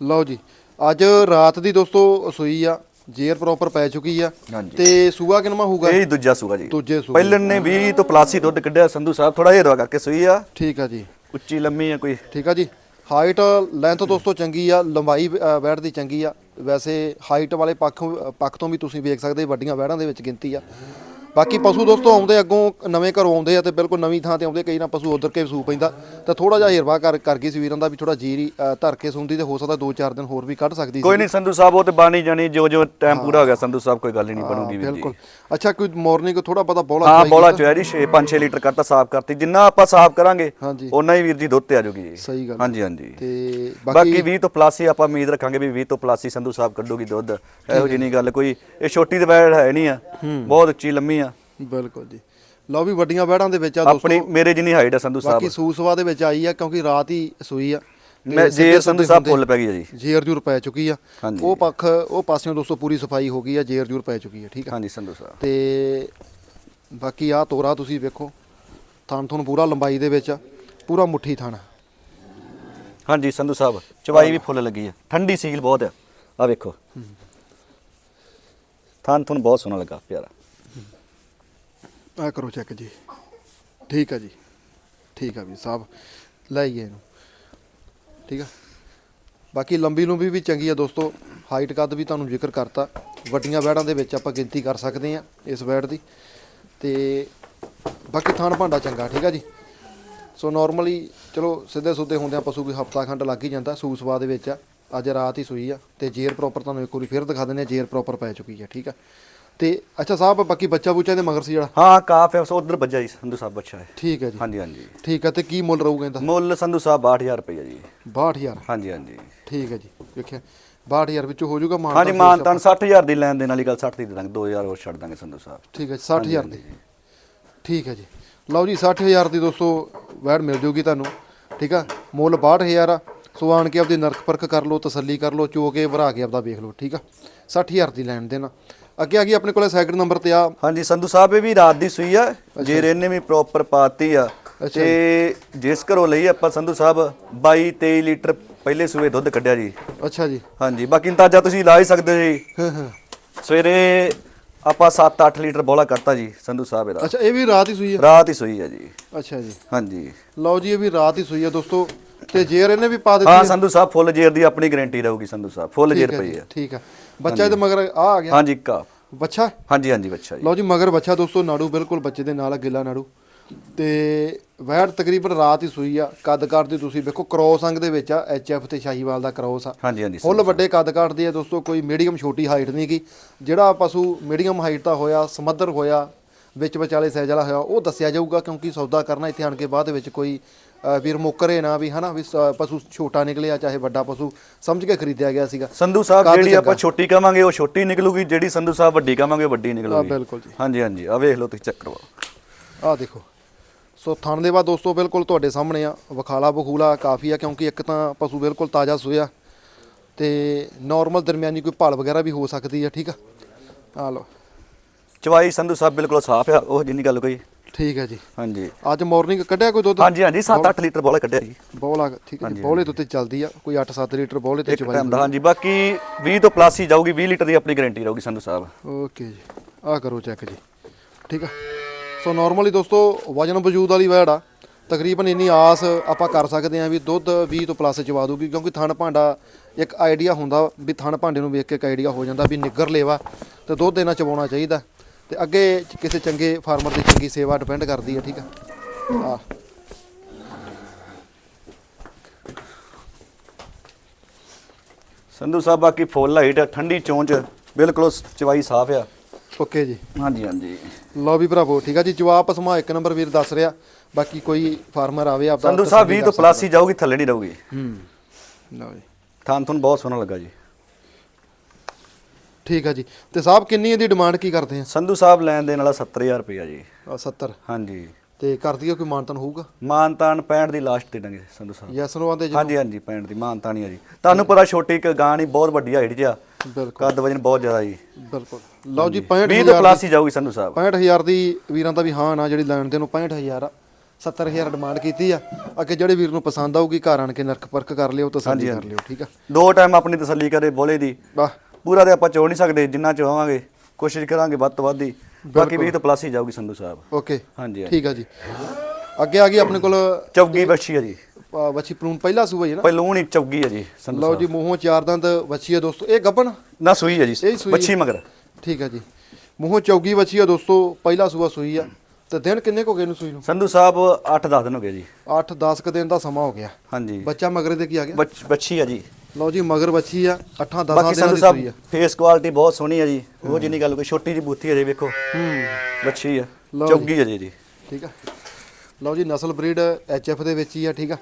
ਲਓ ਜੀ ਅੱਜ ਰਾਤ ਦੀ ਦੋਸਤੋ ਸੂਈ ਆ ਜੇਰ ਪ੍ਰੋਪਰ ਪੈ ਚੁੱਕੀ ਆ। ਤੇ ਸੂਆ ਕਿਨਮਾ ਹੋਊਗਾ? ਇਹ ਦੂਜਾ ਸੂਆ ਜੀ। ਦੂਜੇ ਸੂਏ। ਪਹਿਲਨ ਨੇ 20 ਤੋਂ ਪਲਾਸੀ ਦੁੱਧ ਕੱਢਿਆ ਸੰਧੂ ਸਾਹਿਬ ਥੋੜਾ ਜਿਹਾ ਰਵਾ ਕਰਕੇ ਸੂਈ ਆ। ਠੀਕ ਆ ਜੀ। ਉੱਚੀ ਲੰਮੀ ਆ ਕੋਈ। ਠੀਕ ਆ ਜੀ। ਹਾਈਟ ਲੈਂਥ ਦੋਸਤੋ ਚੰਗੀ ਆ ਲੰਬਾਈ ਵੈੜ ਦੀ ਚੰਗੀ ਆ। ਵੈਸੇ ਹਾਈਟ ਵਾਲੇ ਪੱਖ ਪੱਖ ਤੋਂ ਵੀ ਤੁਸੀਂ ਵੇਖ ਸਕਦੇ ਵੱਡੀਆਂ ਵੈੜਾਂ ਦੇ ਵਿੱਚ ਗਿਣਤੀ ਆ। ਬਾਕੀ ਪਸ਼ੂ ਦੋਸਤੋ ਆਉਂਦੇ ਅੱਗੋਂ ਨਵੇਂ ਘਰੋਂ ਆਉਂਦੇ ਆ ਤੇ ਬਿਲਕੁਲ ਨਵੀਂ ਥਾਂ ਤੇ ਆਉਂਦੇ ਕਈ ਨਾ ਪਸ਼ੂ ਉਧਰ ਕੇ ਸੂ ਪੈਂਦਾ। ਤਾਂ ਥੋੜਾ ਜਿਹਾ ਹਿਰਵਾ ਕਰ ਕਰ ਗਈ ਸੀ ਵੀਰਾਂ ਦਾ ਵੀ ਥੋੜਾ ਜੀਰੀ ਧਰ ਕੇ ਸੁੰਦੀ ਤੇ ਹੋ ਸਕਦਾ 2-4 ਦਿਨ ਹੋਰ ਵੀ ਕੱਢ ਸਕਦੀ ਸੀ। ਕੋਈ ਨਹੀਂ ਸੰਧੂ ਸਾਹਿਬ ਉਹ ਤੇ ਬਾਣੀ ਜਾਣੀ ਜੋ ਜੋ ਟਾਈਮ ਪੂਰਾ ਹੋ ਗਿਆ ਸੰਧੂ ਸਾਹਿਬ ਕੋਈ ਗੱਲ ਹੀ ਨਹੀਂ ਬਣੂਗੀ ਵੀਰ ਬਿਲਕੁਲ। ਅੱਛਾ ਕੋਈ ਮਾਰਨਿੰਗ ਥੋੜਾ ਪਤਾ ਬੋਲਾ ਹਾਂ ਬੋਲਾ ਚੋਇਆ ਜੀ 6 5 6 ਲੀਟਰ ਕਰਤਾ ਸਾਫ਼ ਕਰਤੀ। ਜਿੰਨਾ ਆਪਾਂ ਸਾਫ਼ ਕਰਾਂਗੇ ਉਹਨਾਂ ਹੀ ਵੀਰ ਜੀ ਦੁੱਧ ਤੇ ਆ ਜਾਊਗੀ ਜੀ ਸਹੀ ਗੱਲ। ਹਾਂਜੀ ਹਾਂਜੀ। ਤੇ ਬਾਕੀ ਬਾਕੀ 20 ਤੋਂ ਪਲੱਸ ਹੀ ਆਪਾਂ ਉਮੀਦ ਰੱਖਾਂਗੇ ਵੀ 20 ਤੋਂ ਪਲੱਸ ਹੀ ਸੰਧੂ ਸਾਹਿਬ ਕੱਢੂਗੀ ਦੁੱਧ। ਇਹੋ ਜਿਹੀ ਨਹੀਂ ਗੱਲ ਕੋਈ ਇਹ ਛੋਟੀ ਤੇ ਹੈ ਨਹੀਂ ਆ। ਬਹੁਤ ਉੱਚੀ ਲੰਮੀ ਬਿਲਕੁਲ ਜੀ। ਲਓ ਵੀ ਵੱਡੀਆਂ ਵੈੜਾਂ ਦੇ ਵਿੱਚ ਆ ਦੋਸਤੋ। ਆਪਣੀ ਮੇਰੇ ਜਿੰਨੀ ਹਾਈਟ ਆ ਸੰਧੂ ਸਾਹਿਬ। ਬਾਕੀ ਸੂਸਵਾ ਦੇ ਵਿੱਚ ਆਈ ਆ ਕਿਉਂਕਿ ਰਾਤ ਹੀ ਸੂਈ ਆ। ਮੈਂ ਜੇ ਸੰਧੂ ਸਾਹਿਬ ਫੁੱਲ ਪੈ ਗਈ ਜੀ। ਜੇਰ ਜੂਰ ਪੈ ਚੁੱਕੀ ਆ। ਹਾਂਜੀ। ਉਹ ਪੱਖ ਉਹ ਪਾਸਿਓਂ ਦੋਸਤੋ ਪੂਰੀ ਸਫ਼ਾਈ ਹੋ ਗਈ ਆ ਜੇਰ ਜੂਰ ਪੈ ਚੁੱਕੀ ਆ ਠੀਕ ਆ। ਹਾਂਜੀ ਸੰਧੂ ਸਾਹਿਬ। ਤੇ ਬਾਕੀ ਆ ਤੋਰਾ ਤੁਸੀਂ ਵੇਖੋ। ਥਣ ਤੁਹਾਨੂੰ ਪੂਰਾ ਲੰਬਾਈ ਦੇ ਵਿੱਚ ਆ। ਪੂਰਾ ਮੁੱਠੀ ਥਣ। ਹਾਂਜੀ ਸੰਧੂ ਸਾਹਿਬ ਚਵਾਈ ਵੀ ਫੁੱਲ ਲੱਗੀ ਆ। ਠੰਡੀ ਸੀਲ ਬਹੁਤ ਆ। ਆ ਵੇਖੋ। ਥਾਨ ਤੁਹਾਨੂੰ ਬਹੁਤ ਸੋਹਣਾ ਲੱਗਾ ਪਿਆਰਾ। ਆ ਕਰੋ ਚੈੱਕ ਜੀ। ਠੀਕ ਆ ਜੀ। ਠੀਕ ਆ ਵੀ ਸਾਹਿਬ ਲੈ ਲਈਏ ਇਹਨੂੰ। ਠੀਕ ਆ। ਬਾਕੀ ਲੰਬੀ ਲੰਬੀ ਵੀ ਚੰਗੀ ਆ ਦੋਸਤੋ। ਹਾਈਟ ਕੱਦ ਵੀ ਤੁਹਾਨੂੰ ਜ਼ਿਕਰ ਕਰਤਾ। ਵੱਡੀਆਂ ਵੈੜਾਂ ਦੇ ਵਿੱਚ ਆਪਾਂ ਗਿਣਤੀ ਕਰ ਸਕਦੇ ਆ ਇਸ ਵੈੜ ਦੀ। ਤੇ ਬਾਕੀ ਥਾਣ ਭਾਂਡਾ ਚੰਗਾ, ਠੀਕ ਆ ਜੀ। ਸੋ ਨਾਰਮਲੀ ਚਲੋ ਸਿੱਧੇ ਸੁੱਧੇ ਹੁੰਦਿਆਂ ਪਸ਼ੂ ਕੋਈ ਹਫਤਾ ਖੰਡ ਲੱਗ ਹੀ ਜਾਂਦਾ ਸੂਸਵਾ ਦੇ ਵਿੱਚ ਆ। ਅੱਜ ਰਾਤ ਹੀ ਸੂਈ ਆ। ਤੇ ਜੇਰ ਪ੍ਰੋਪਰ ਤੁਹਾਨੂੰ ਇੱਕ ਵਾਰੀ ਫਿਰ ਦਿਖਾ ਦਿੰਦੇ ਆ, ਜੇਰ ਪ੍ਰੋਪਰ ਪੈ ਚੁੱਕੀ ਆ, ਠੀਕ ਆ। ਤੇ ਅੱਛਾ ਸਾਹਿਬ ਬਾਕੀ ਬੱਚਾ ਬੁੱਚਾ ਦੇ ਮਗਰ ਸੀ ਜਿਹੜਾ? ਹਾਂ ਕਾਫ ਹੈ ਉਧਰ ਵੱਜਾ ਜੀ ਸੰਧੂ ਸਾਹਿਬ ਬੱਚਾ ਹੈ। ਠੀਕ ਹੈ ਜੀ। ਹਾਂਜੀ ਹਾਂਜੀ। ਠੀਕ ਹੈ ਤੇ ਕੀ ਮੁੱਲ ਰਹੂਗਾ ਇਹਦਾ? ਮੁੱਲ ਸੰਧੂ ਸਾਹਿਬ 62000 ਰੁਪਏ ਜੀ। 62000 ਹਾਂਜੀ ਹਾਂਜੀ। ਠੀਕ ਹੈ ਜੀ ਵੇਖਿਆ। 62000 ਵਿੱਚੋਂ ਹੋ ਜਾਊਗਾ ਮਾਨ ਹਾਂਜੀ ਮਾਨਤਾਨ 60000 ਦੀ ਲੈਣ ਦੇਣ ਵਾਲੀ ਗੱਲ 60 ਦੀ ਦੇ ਦਾਂਗੇ 2000 ਹੋਰ ਛੱਡ ਦਾਂਗੇ ਸੰਧੂ ਸਾਹਿਬ। ਠੀਕ ਹੈ 60000 ਦੀ। ਠੀਕ ਹੈ ਜੀ। ਲਓ ਜੀ 60000 ਦੀ ਦੋਸਤੋ ਵੈੜ ਮਿਲ ਜੂਗੀ ਤੁਹਾਨੂੰ। ਠੀਕ ਆ ਮੁੱਲ 62000 ਆ। ਸੋ ਆਣ ਕੇ ਆਪਦੀ ਨਰਕ ਪਰਖ ਕਰ ਲਓ ਤਸੱਲੀ ਕਰ ਲਓ ਚੋ ਕੇ ਭਰਾ ਕੇ ਆਪਦਾ ਵੇਖ ਲਓ ਠੀਕ ਆ। 60000 ਦੀ ਲੈਣ ਦੇਣਾ। ਅੱਗੇ ਆ ਗਈ ਆਪਣੇ ਕੋਲੇ ਸੈਕਿੰਡ ਨੰਬਰ ਤੇ ਆ। ਹਾਂਜੀ ਸੰਧੂ ਸਾਹਿਬ ਇਹ ਵੀ ਰਾਤ ਦੀ ਸੂਈ ਆ। ਜੇ ਇਹਨੇ ਵੀ ਪ੍ਰੋਪਰ ਪਾਤੀ ਆ। ਤੇ ਜਿਸ ਘਰੋਂ ਲਈ ਆਪਾਂ ਸੰਧੂ ਸਾਹਿਬ 22 23 ਲੀਟਰ ਪਹਿਲੇ ਸੂਏ ਦੁੱਧ ਕੱਢਿਆ ਜੀ। ਅੱਛਾ ਜੀ। ਹਾਂਜੀ ਬਾਕੀ ਅੰਦਾਜ਼ਾ ਤੁਸੀਂ ਲਾ ਹੀ ਸਕਦੇ ਹੋ ਜੀ। ਹਾਂ ਹਾਂ। ਸਵੇਰੇ ਆਪਾਂ 7-8 ਲੀਟਰ ਬੋਲਾ ਕਰਤਾ ਜੀ ਸੰਧੂ ਸਾਹਿਬ ਇਹਦਾ। ਅੱਛਾ ਇਹ ਵੀ ਰਾਤ ਹੀ ਸੂਈ ਆ? ਰਾਤ ਹੀ ਸੋਈ ਹੈ ਜੀ। ਅੱਛਾ ਜੀ। ਹਾਂਜੀ। ਲਓ ਜੀ ਇਹ ਵੀ ਰਾਤ ਹੀ ਸੂਈ ਆ ਦੋਸਤੋ। ਤੇ ਜੇਰ ਇਹਨੇ ਵੀ ਪਾ ਦਿੱਤੀ ਹਾਂ ਸੰਧੂ ਸਾਹਿਬ ਫੁੱਲ ਜੇਰ ਦੀ ਆਪਣੀ ਗਾਰੰਟੀ ਰਹੂਗੀ ਸੰਧੂ ਸਾਹਿਬ ਫੁੱਲ ਜੇਰ ਪਈ ਹੈ। ਠੀਕ ਆ। ਬੱਚਾ ਇਹਦੇ ਮਗਰ ਆ ਆ ਗਿਆ? ਹਾਂਜੀ ਕਾ ਬੱਚਾ? ਹਾਂਜੀ ਹਾਂਜੀ ਬੱਚਾ ਜੀ। ਲਓ ਜੀ ਮਗਰ ਬੱਚਾ ਦੋਸਤੋ ਨਾੜੂ ਬਿਲਕੁਲ ਬੱਚੇ ਦੇ ਨਾਲ ਗਿੱਲਾ ਨਾੜੂ। ਤੇ ਵੈੜ ਤਕਰੀਬਨ ਰਾਤ ਹੀ ਸੂਈ ਆ ਕੱਦ ਕਾਠ ਦੀ ਤੁਸੀਂ ਵੇਖੋ ਕ੍ਰੋਸ ਅੰਗ ਦੇ ਵਿੱਚ ਆ ਐਚਐਫ ਤੇ ਸ਼ਾਹੀਵਾਲ ਦਾ ਕ੍ਰੋਸ ਆ। ਹਾਂਜੀ ਹਾਂਜੀ ਫੁੱਲ ਵੱਡੇ ਕੱਦ ਕਾਠ ਦੀ ਆ ਦੋਸਤੋ ਕੋਈ ਮੀਡੀਅਮ ਛੋਟੀ ਹਾਈਟ ਨਹੀਂ ਗੀ। ਜਿਹੜਾ ਪਸ਼ੂ ਮੀਡੀਅਮ ਹਾਈਟ ਦਾ ਹੋਇਆ ਸਮੱਧਰ ਹੋਇਆ ਵਿੱਚ ਵਿਚਾਲੇ ਸਾਈਜ਼ ਵਾਲਾ ਹੋਇਆ ਉਹ ਦੱਸਿਆ ਜਾਊਗਾ ਕਿਉਂਕਿ ਸੌਦਾ ਕਰਨਾ ਇੱਥੇ ਆਣ ਕੇ ਬਾਅਦ ਵਿੱਚ ਕੋਈ ਵੀਰ ਮੁੱਕਰੇ ਨਾ ਵੀ ਹਨਾ ਵੀ ਸ- ਪਸ਼ੂ ਛੋਟਾ ਨਿਕਲਿਆ ਚਾਹੇ ਵੱਡਾ ਪਸ਼ੂ ਸਮਝ ਕੇ ਖਰੀਦਿਆ ਗਿਆ ਸੀਗਾ। ਸੰਧੂ ਸਾਹਿਬ ਜਿਹੜੀ ਆਪਾਂ। ਛੋਟੀ ਕਵਾਂਗੇ ਉਹ ਛੋਟੀ ਨਿਕਲੂਗੀ ਜਿਹੜੀ ਸੰਧੂ ਸਾਹਿਬ ਵੱਡੀ ਕਵਾਂਗੇ ਉਹ ਵੱਡੀ ਨਿਕਲੂਗੀ। ਬਿਲਕੁਲ ਜੀ। ਹਾਂਜੀ ਹਾਂਜੀ ਆ ਵੇਖ ਲਓ ਤੁਸੀਂ ਚੈੱਕ ਕਰਵਾਓ। ਆ ਦੇਖੋ ਸੋ ਥਣ ਦੇ ਬਾਅਦ ਦੋਸਤੋ ਬਿਲਕੁਲ ਤੁਹਾਡੇ ਸਾਹਮਣੇ ਆ ਵਖਾਲਾ ਬਖੂਲਾ ਕਾਫੀ ਆ ਕਿਉਂਕਿ ਇੱਕ ਤਾਂ ਪਸ਼ੂ ਬਿਲਕੁਲ ਤਾਜ਼ਾ ਸੋਇਆ ਤੇ ਨਾਰਮਲ ਦਰਮਿਆਨੀ ਕੋਈ ਭਲ ਵਗੈਰਾ ਵੀ ਹੋ ਸਕਦੀ ਆ ਠੀਕ ਆ? ਆ ਲਓ। ਚਵਾਈ ਸੰਧੂ ਸਾਹਿਬ ਬਿਲਕੁਲ ਸਾਫ਼ ਆ ਉਹ ਜਿੰਨੀ ਗੱਲ ਕੋਈ ਠੀਕ ਹੈ ਜੀ। ਹਾਂਜੀ। ਅੱਜ ਮਾਰਨਿੰਗ ਕੱਢਿਆ ਕੋਈ ਦੁੱਧ? ਹਾਂਜੀ ਹਾਂਜੀ 7-8 ਲੀਟਰ ਬੋਲਾ ਕੱਢਿਆ ਜੀ। ਬੋਲਾ ਠੀਕ ਹੈ ਜੀ ਬੋਲੇ ਦੇ ਉੱਤੇ ਚੱਲਦੀ ਆ ਕੋਈ 8-7 ਲੀਟਰ ਬੋਲੇ ਤੇ ਚਵਾਈ ਟਾਈਮ ਦਾ ਹਾਂਜੀ ਬਾਕੀ 20 ਤੋਂ ਪਲੱਸ ਹੀ ਜਾਊਗੀ 20 ਲੀਟਰ ਦੀ ਆਪਣੀ ਗਾਰੰਟੀ ਰਹੂਗੀ ਸੰਧੂ ਸਾਹਿਬ। ਓਕੇ ਜੀ ਆ ਕਰੋ ਚੈੱਕ ਜੀ ਠੀਕ ਆ। ਸੋ ਨਾਰਮਲੀ ਦੋਸਤੋ ਵਜਨ ਵਜੂਦ ਵਾਲੀ ਵੈੜ ਆ। ਤਕਰੀਬਨ ਇੰਨੀ ਆਸ ਆਪਾਂ ਕਰ ਸਕਦੇ ਆ ਵੀ ਦੁੱਧ 20 ਤੋਂ ਪਲੱਸ ਚਵਾ ਦੂਗੀ ਕਿਉਂਕਿ ਥਣ ਭਾਂਡਾ ਇੱਕ ਆਈਡੀਆ ਹੁੰਦਾ ਵੀ ਥਣ ਭਾਂਡੇ ਨੂੰ ਵੇਖ ਕੇ ਇੱਕ ਆਈਡੀਆ ਹੋ ਜਾਂਦਾ ਵੀ ਨਿੱਗਰ ਲੇਵਾ ਤੇ ਦੁੱਧ ਇਹਨਾਂ ਚਵਾਉਣਾ ਚਾਹੀਦਾ। ਤੇ ਅੱਗੇ ਕਿਸੇ ਚੰਗੇ ਫਾਰਮਰ ਦੀ ਚੰਗੀ ਸੇਵਾ ਡਿਪੈਂਡ ਕਰਦੀ ਹੈ ਠੀਕ ਆ? ਆ ਸੰਧੂ ਸਾਹਿਬ ਬਾਕੀ ਫੁੱਲ ਹਾਈਟ ਠੰਡੀ ਚੋਂਚ ਬਿਲਕੁਲ ਚਵਾਈ ਸਾਫ਼ ਆ। ਓਕੇ ਜੀ। ਹਾਂਜੀ ਹਾਂਜੀ। ਲਓ ਵੀ ਭਰਾਵੋ ਠੀਕ ਆ ਜੀ ਜਵਾਬ ਪਸਮਾ ਇੱਕ ਨੰਬਰ ਵੀਰ ਦੱਸ ਰਿਹਾ ਬਾਕੀ ਕੋਈ ਫਾਰਮਰ ਆਵੇ ਆਪਦਾ ਸੰਧੂ ਸਾਹਿਬ ਤਸੱਲੀ 20 ਤੋਂ ਪਲੱਸ ਜਾਊਗੀ ਥੱਲੇ ਨਹੀਂ ਰਹੂਗੀ। ਹੂੰ। ਲਓ ਜੀ। ਥਾਂ ਤੁਹਾਨੂੰ ਬਹੁਤ ਸੋਹਣਾ ਲੱਗਾ ਜੀ। ਠੀਕ ਆ ਜੀ। ਤੇ ਸਾਹਿਬ ਕਿੰਨੀ ਇਹਦੀ ਡਿਮਾਂਡ ਕੀ ਕਰਦੇ ਆ? ਸੰਧੂ ਸਾਹਿਬ ਲੈਣ ਦੇਣ ਵਾਲਾ 70000 ਰੁਪਇਆ ਜੀ। ਆਹ 70 ਹਾਂਜੀ। ਤੇ ਕਰ ਦਈਏ ਕੋਈ ਮਾਨਤਨ ਹੋਊਗਾ? ਮਾਨਤਾਨ 65 ਦੀ ਲਾਸਟ ਦੇ ਦਾਂਗੇ ਸੰਧੂ ਸਾਹਿਬ। ਯੈਸ ਨੋ ਆਂਦੇ ਜੀ। ਹਾਂਜੀ ਹਾਂਜੀ 65 ਦੀ ਮਾਨਤਾਨ ਹੀ ਆ ਜੀ। ਤੁਹਾਨੂੰ ਪਤਾ ਛੋਟੀ ਇੱਕ ਗਾਂ ਨਹੀਂ ਬਹੁਤ ਵੱਡੀ ਹਾਈਟ 'ਚ ਆ। ਬਿਲਕੁਲ। ਕੱਦ ਵਜਨ ਬਹੁਤ ਜ਼ਿਆਦਾ ਜੀ। ਬਿਲਕੁਲ। ਲਓ ਜੀ 20 ਤੋਂ 65000 ਪਲੱਸ ਹੀ ਜਾਊਗੀ ਸੰਧੂ ਸਾਹਿਬ। 65000 ਦੀ ਵੀਰਾਂ ਦਾ ਵੀ ਹਾਂ ਨਾ ਜਿਹੜੀ ਲੈਣ ਦੇ ਨੂੰ 65000 ਆ। 70000 ਡਿਮਾਂਡ ਕੀਤੀ ਆ। ਅੱਗੇ ਜਿਹੜੇ ਵੀਰ ਨੂੰ ਪਸੰਦ ਆਊਗੀ ਘਰ ਆਣ ਕੇ ਨਰਕ ਪਰਖ ਕਰ ਲਿਓ ਤਸੱਲੀ ਕਰ ਲਿਓ ਠੀਕ ਆ? ਦੋ ਟਾਈਮ ਆਪਣੀ ਤਸੱਲੀ ਕਰੇ ਬੋਲੇ ਦੀ। ਵਾਹ। ਪੂਰਾ ਤੇ ਆਪਾਂ ਚੋ ਨਹੀਂ ਸਕਦੇ ਜਿੰਨਾ ਚਾਹਾਂਗੇ ਕੋਸ਼ਿਸ਼ ਕਰਾਂਗੇ ਵੱਧ ਤੋਂ ਵੱਧ ਹੀ। ਬਾਕੀ 20 ਤੋਂ ਪਲੱਸ ਹੀ ਜਾਊਗੀ ਸੰਧੂ ਸਾਹਿਬ। ਓਕੇ। ਹਾਂਜੀ ਹਾਂਜੀ। ਠੀਕ ਆ ਜੀ। ਅੱਗੇ ਆ ਗਈ ਆਪਣੇ ਕੋਲ ਚੌਗੀ ਬੱਛੀ ਆ ਜੀ। ਅ, ਵੱਛੀ ਪਲੂਨ ਪਹਿਲਾ ਸੂਆ ਜੀ ਨਾ? ਪਹਿਲੂਣ ਹੀ ਚੌਗੀ ਆ ਜੀ ਸੰਧੂ ਲਓ ਜੀ ਮੂੰਹੋਂ ਚਾਰ ਦੰਦ ਵੱਛੀ ਆ ਦੋਸਤੋ। ਇਹ ਗੱਬਣ ਨਾ ਸੂਈ ਆ ਜੀ ਸੂਈ। ਬੱਛੀ ਮਗਰ। ਠੀਕ ਆ ਜੀ। ਮੂੰਹੋਂ ਚੌਗੀ ਵੱਛੀ ਆ ਦੋਸਤੋ ਪਹਿਲਾ ਸੂਆ ਸੂਈ ਆ। ਤੇ ਦਿਨ ਕਿੰਨੇ ਕੋ ਗਏ ਨੂੰ ਸੂਈ ਨੂੰ? ਸੰਧੂ ਸਾਹਿਬ 8-10 ਦਿਨ ਹੋ ਗਏ ਜੀ। 8-10 ਕ ਦਿਨ ਦਾ ਸਮਾਂ ਹੋ ਗਿਆ। ਹਾਂਜੀ। ਬੱਚਾ ਮਗਰੇ ਦੇ ਕੀ ਆ ਗਿਆ? ਬੱਛੀ ਆ ਜੀ। ਲਓ ਜੀ ਮਗਰ ਬੱਚੀ ਆ 8-10 ਬਾਕੀ ਦਿਨਾਂ ਸੰਧੂ ਦੀ ਸੂਈ ਆ। ਸਾਹਿਬ ਫੇਸ ਕੁਆਲਿਟੀ ਬਹੁਤ ਸੋਹਣੀ ਆ ਜੀ। ਉਹ ਜਿੰਨੀ ਗੱਲ ਕੋਈ ਛੋਟੀ ਜੀ ਬੂਥੀ ਆ ਜੀ ਵੇਖੋ। ਹੂੰ। ਬੱਛੀ ਆ। ਲਓ ਚੌਗੀ ਆ ਜੀ ਜੀ ਠੀਕ ਆ। ਲਓ ਜੀ ਨਸਲ ਬਰੀਡ ਐਚਐਫ ਦੇ ਵਿੱਚ ਹੀ ਆ ਠੀਕ ਆ।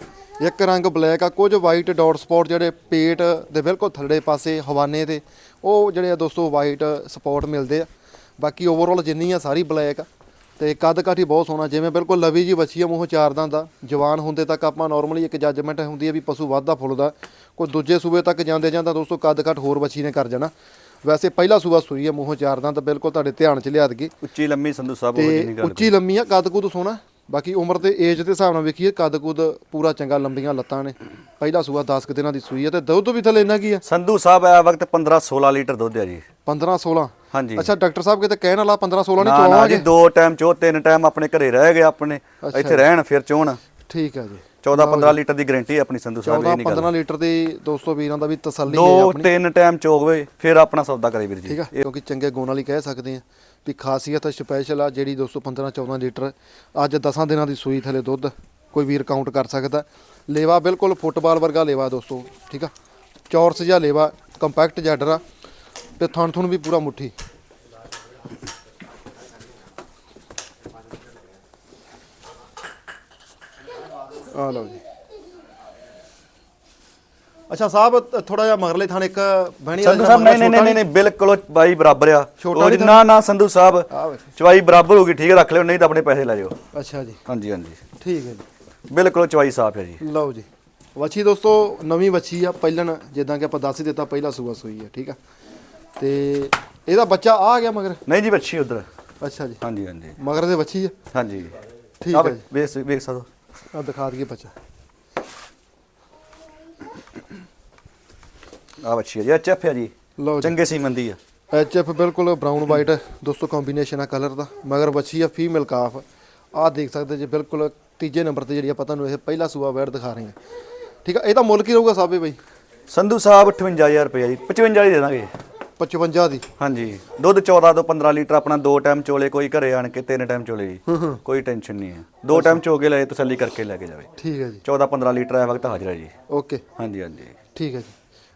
ਇੱਕ ਰੰਗ ਬਲੈਕ ਆ ਕੁਝ ਵਾਈਟ ਡਾਟ ਸਪੌਟ ਜਿਹੜੇ ਪੇਟ ਦੇ ਬਿਲਕੁਲ ਥੱਲੇ ਪਾਸੇ ਹਵਾਨੇ ਤੇ ਉਹ ਜਿਹੜੇ ਆ ਦੋਸਤੋ ਵਾਈਟ ਸਪੌਟ ਮਿਲਦੇ ਆ। ਬਾਕੀ ਓਵਰਆਲ ਜਿੰਨੀ ਆ ਸਾਰੀ ਬਲੈਕ ਆ। ਤੇ ਕੱਦ ਕਾਠੀ ਬਹੁਤ ਸੋਹਣਾ ਜਿਵੇਂ ਬਿਲਕੁਲ ਲਵੀ ਜੀ ਬੱਚੀ ਆ ਮੂੰਹੋਂ ਚਾਰ ਦਾ ਜਵਾਨ ਹੁੰਦੇ ਤੱਕ ਆਪਾਂ ਨਾਰਮਲੀ ਇੱਕ ਜੱਜਮੈਂਟ ਹੁੰਦੀ ਹੈ ਵੀ ਪਸ਼ੂ ਵੱਧਦਾ ਫੁੱਲਦਾ ਕੋਈ ਦੂਜੇ ਸੂਬੇ ਤੱਕ ਜਾਂਦੇ ਜਾਂਦਾ ਦੋਸਤੋ ਕੱਦ ਕਾਠ ਹੋਰ ਬੱਚੀ ਨੇ ਕਰ ਜਾਣਾ। ਵੈਸੇ ਪਹਿਲਾ ਸੂਬਾ ਸੂਈ ਆ ਮੂੰਹੋਂ ਚਾਰ ਤਾਂ ਬਿਲਕੁਲ ਤੁਹਾਡੇ ਧਿਆਨ 'ਚ ਲਿਆ ਦਗੇ ਉੱਚੀ ਲੰਮੀ ਸੰਧੂ ਸਾਹਿਬ ਉਹ ਜਿੰਨੀ ਗੱਲ ਉੱਚੀ ਲੰਮੀ ਆ ਕੱਦ ਕੁੱਦ ਸੋਹਣਾ। ਬਾਕੀ ਉਮਰ ਤੇ ਏਜ ਦੇ ਹਿਸਾਬ ਨਾਲ ਵੇਖੀਏ ਕੱਦ ਕੁੱਦ ਪੂਰਾ ਚੰਗਾ ਲੰਬੀਆਂ ਲੱਤਾਂ ਨੇ। ਪਹਿਲਾ ਸੂਆ 10 ਕੁ ਦਿਨਾਂ ਦੀ ਸੂਈ ਆ ਤੇ ਦੁੱਧ ਵੀ ਥੱਲੇ ਇੰਨਾ ਕੀ ਆ ਸੰਧੂ ਸਾਹਿਬ ਆ ਵਕਤ 15-16 ਲੀਟਰ ਦੁੱਧ ਆ ਜੀ। 15 16 ਹਾਂਜੀ। ਅੱਛਾ ਡਾਕਟਰ ਸਾਹਿਬ ਕਿਤੇ ਕਹਿਣ ਵਾਲਾ 15 16 ਨਹੀਂ ਨਾ ਨਾ ਜੀ ਦੋ ਟਾਈਮ ਚੋ ਤਿੰਨ ਟਾਈਮ ਆਪਣੇ ਘਰੇ ਰਹਿ ਗਏ ਆਪਣੇ। ਇੱਥੇ ਰਹਿਣ ਫਿਰ ਚੋਣ। ਠੀਕ ਆ ਜੀ। 14-15 ਲੀਟਰ ਦੀ ਗਾਰੰਟੀ ਆਪਣੀ ਸੰਧੂ ਸਾਹਿਬ 14 ਨਹੀਂ ਗੱਲ 15 ਲੀਟਰ ਦੀ ਦੋਸਤੋ ਵੀਰਾਂ ਦਾ ਵੀ ਤਸੱਲੀ ਹੈ ਦੋ ਆਪਣੀ। ਤਿੰਨ ਟਾਈਮ ਚੋਗਵੇ ਫਿਰ ਆਪਣਾ ਸੌਦਾ ਕਰੇ ਵੀਰ ਜੀ। ਠੀਕ ਆ ਕਿਉਂਕਿ ਚੰਗੇ ਗੁਣ ਵਾਲੀ ਕਹਿ ਸਕਦੇ ਆ ਵੀ ਖਾਸੀਅਤ ਸਪੈਸ਼ਲ ਆ ਜਿਹੜੀ ਦੋਸਤੋ 15 14 ਲੀਟਰ ਅੱਜ 10 ਦਿਨਾਂ ਦੀ ਸੂਈ ਥਲੇ ਦੁੱਧ ਕੋਈ ਵੀਰ ਕਾਊਂਟ ਕਰ ਸਕਦਾ। ਲੇਵਾ ਬਿਲਕੁਲ ਫੁੱਟਬਾਲ ਵਰਗਾ ਲੇਵਾ ਦੋਸਤੋ ਠੀਕ ਆ? ਚੌਰਸ ਜਿਹਾ ਲੇਵਾ ਕੰਪੈਕਟ ਜੈਡਰ ਆ ਤੇ ਥਣ ਥਣ ਵੀ ਪੂਰਾ ਮੁੱਠੀ। ਆ ਲਓ ਜੀ। ਅੱਛਾ ਸਾਹਿਬ ਥੋੜਾ ਜਿਹਾ ਮਗਰਲੇ ਥਾਣ ਇੱਕ ਬਹਿਣੀ ਸੰਧੂ ਸਾਹਿਬ ਨਹੀਂ ਨਹੀਂ ਨਹੀਂ ਨਹੀਂ ਬਿਲਕੁਲ ਬਾਈ ਬਰਾਬਰ ਆ। ਛੋਟਾ ਉਹ ਜੀ, ਨਾ ਨਾ ਸੰਧੂ ਸਾਹਿਬ ਚਵਾਈ ਬਰਾਬਰ ਹੋਗੀ ਠੀਕ ਹੈ ਰੱਖ ਲਿਓ ਨਹੀਂ ਤਾਂ ਆਪਣੇ ਪੈਸੇ ਲੈ ਜਾਓ। ਅੱਛਾ ਜੀ। ਹਾਂਜੀ ਹਾਂਜੀ। ਠੀਕ ਹੈ ਜੀ। ਬਿਲਕੁਲ ਚਵਾਈ ਸਾਫ਼ ਹੈ ਜੀ। ਲਓ ਜੀ। ਵੱਛੀ ਦੋਸਤੋ ਨਵੀਂ ਵੱਛੀ ਆ ਪਹਿਲਣ ਜਿੱਦਾਂ ਕਿ ਆਪਾਂ ਦੱਸ ਹੀ ਦਿੱਤਾ ਪਹਿਲਾ ਸੂਆ ਸੂਈ ਆ ਠੀਕ ਆ। ਤੇ ਇਹਦਾ ਬੱਚਾ ਆ ਗਿਆ ਮਗਰ? ਨਹੀਂ ਜੀ ਬੱਚੀ ਉਧਰ। ਅੱਛਾ ਜੀ। ਹਾਂਜੀ ਹਾਂਜੀ। ਮਗਰ ਦੇ ਵੱਛੀ ਆ? ਹਾਂਜੀ। ਠੀਕ ਹੈ ਜੀ। ਵੇਖ ਵੇਖ ਸਕੋ ਆ ਦਿਖਾ ਦਈਏ ਬੱਚਾ। ਆ ਬੱਚੀ ਹੈ ਜੀ ਹੈ ਜੀ। ਲਓ ਜੀ। ਚੰਗੇ ਸੀਮਨ ਦੀ ਆ। ਐਚ ਐਫ ਬਿਲਕੁਲ ਬਰਾਊਨ ਵਾਈਟ ਦੋਸਤੋ ਕੰਬੀਨੇਸ਼ਨ ਆ ਕਲਰ ਦਾ। ਮਗਰ ਬੱਚੀ ਆ ਫੀਮੇਲ ਕਾਫ ਆਹ ਦੇਖ ਸਕਦੇ ਜੀ ਬਿਲਕੁਲ ਤੀਜੇ ਨੰਬਰ ਤੇ ਜਿਹੜੀ ਆਪਾਂ ਤੁਹਾਨੂੰ ਇਹ ਪਹਿਲਾ ਸੂਆ ਵੈੜ ਦਿਖਾ ਰਹੇ ਹਾਂ। ਠੀਕ ਆ ਇਹਦਾ ਮੁੱਲ ਕੀ ਰਹੂਗਾ ਸਾਬੇ ਬਾਈ? ਸੰਧੂ ਸਾਹਿਬ 58000 ਰੁਪਏ ਜੀ। 55 ਦੀ ਦੇ ਦਾਂਗੇ। 55 ਦੀ। ਹਾਂਜੀ। ਦੁੱਧ 14 ਤੋਂ 15 ਲੀਟਰ ਆਪਣਾ ਦੋ ਟਾਈਮ ਚੋਲੇ ਕੋਈ ਘਰੇ ਆਣ ਕੇ ਤਿੰਨ ਟਾਈਮ ਚੋਲੇ ਜੀ। ਕੋਈ ਟੈਨਸ਼ਨ ਨਹੀਂ ਹੈ। ਦੋ ਟਾਈਮ ਚੋਗੇ ਲਏ ਤਸੱਲੀ ਕਰਕੇ ਲੈ ਕੇ ਜਾਵੇ। ਠੀਕ ਹੈ ਜੀ। 14 15 ਲੀਟਰ ਆ ਵਕਤ ਹਾਜ਼ਰ ਹੈ ਜੀ। ਓਕੇ। ਹਾਂਜੀ ਹਾਂਜੀ। ਠੀਕ ਹੈ ਜੀ।